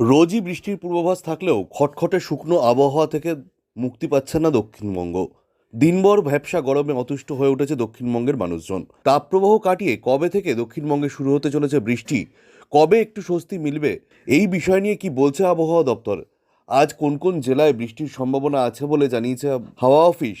রোজই বৃষ্টির পূর্বাভাস থাকলেও খটখটে শুকনো আবহাওয়া থেকে মুক্তি পাচ্ছে না দক্ষিণবঙ্গ। দিনভর ভ্যাবসা গরমে অতুষ্ট হয়ে উঠেছে দক্ষিণবঙ্গের মানুষজন। তাপপ্রবাহ কাটিয়ে কবে থেকে দক্ষিণবঙ্গে শুরু হতে চলেছে বৃষ্টি? কবে একটু স্বস্তি মিলবে? এই বিষয় নিয়ে কি বলছে আবহাওয়া দপ্তর? আজ কোন কোন জেলায় বৃষ্টির সম্ভাবনা আছে বলে জানিয়েছে হাওয়া অফিস?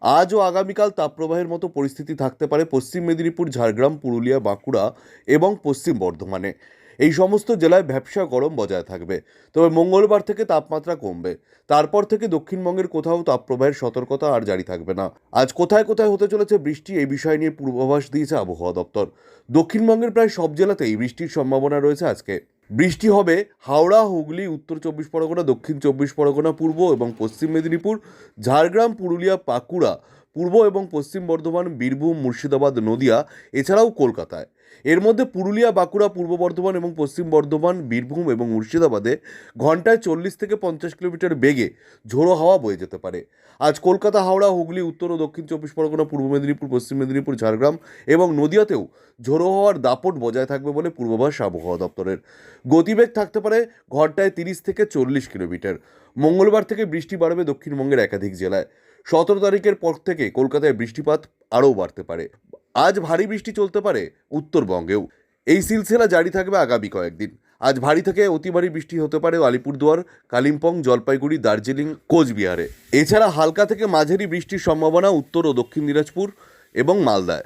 আজ ও আগামীকাল তাপপ্রবাহের মতো পরিস্থিতি থাকতে পারে পশ্চিম মেদিনীপুর, ঝাড়গ্রাম, পুরুলিয়া, বাঁকুড়া এবং পশ্চিম বর্ধমানে। এই সমস্ত জেলায় ভ্যাবসা গরম বজায় থাকবে। তবে মঙ্গলবার থেকে তাপমাত্রা কমবে। তারপর থেকে দক্ষিণবঙ্গের কোথাও তাপপ্রবাহের সতর্কতা আর জারি থাকবে না। আজ কোথায় কোথায় হতে চলেছে বৃষ্টি এই বিষয় নিয়ে পূর্বাভাস দিয়েছে আবহাওয়া দপ্তর। দক্ষিণবঙ্গের প্রায় সব জেলাতেই বৃষ্টির সম্ভাবনা রয়েছে আজকে। বৃষ্টি হবে হাওড়া, হুগলি, উত্তর চব্বিশ পরগনা, দক্ষিণ চব্বিশ পরগনা, পূর্ব এবং পশ্চিম মেদিনীপুর, ঝাড়গ্রাম, পুরুলিয়া বাঁকুড়া পূর্ব এবং পশ্চিম বর্ধমান, বীরভূম, মুর্শিদাবাদ, নদিয়া, এছাড়াও কলকাতায়। এর মধ্যে পুরুলিয়া, বাঁকুড়া, পূর্ব বর্ধমান এবং পশ্চিম বর্ধমান, বীরভূম এবং মুর্শিদাবাদে ঘন্টায় চল্লিশ থেকে পঞ্চাশ কিলোমিটার বেগে ঝোড়ো হাওয়া বয়ে যেতে পারে। আজ কলকাতা, হাওড়া, হুগলি, উত্তর ও দক্ষিণ চব্বিশ পরগনা, পূর্ব মেদিনীপুর, পশ্চিম মেদিনীপুর, ঝাড়গ্রাম এবং নদিয়াতেও ঝোড়ো হওয়ার দাপট বজায় থাকবে বলে পূর্বাভাস আবহাওয়া দপ্তরের। গতিবেগ থাকতে পারে ঘন্টায় তিরিশ থেকে চল্লিশ কিলোমিটার। মঙ্গলবার থেকে বৃষ্টি বাড়বে দক্ষিণবঙ্গের একাধিক জেলায়। সতেরো তারিখের পর থেকে কলকাতায় বৃষ্টিপাত আরও বাড়তে পারে। আজ ভারী বৃষ্টি চলতে পারে উত্তরবঙ্গেও। এই সিলসিলা জারি থাকবে আগামী কয়েকদিন। আজ ভারী থেকে অতি ভারী বৃষ্টি হতে পারে আলিপুরদুয়ার, কালিম্পং, জলপাইগুড়ি, দার্জিলিং, কোচবিহারে। এছাড়া হালকা থেকে মাঝারি বৃষ্টির সম্ভাবনা উত্তর ও দক্ষিণ দিনাজপুর এবং মালদায়।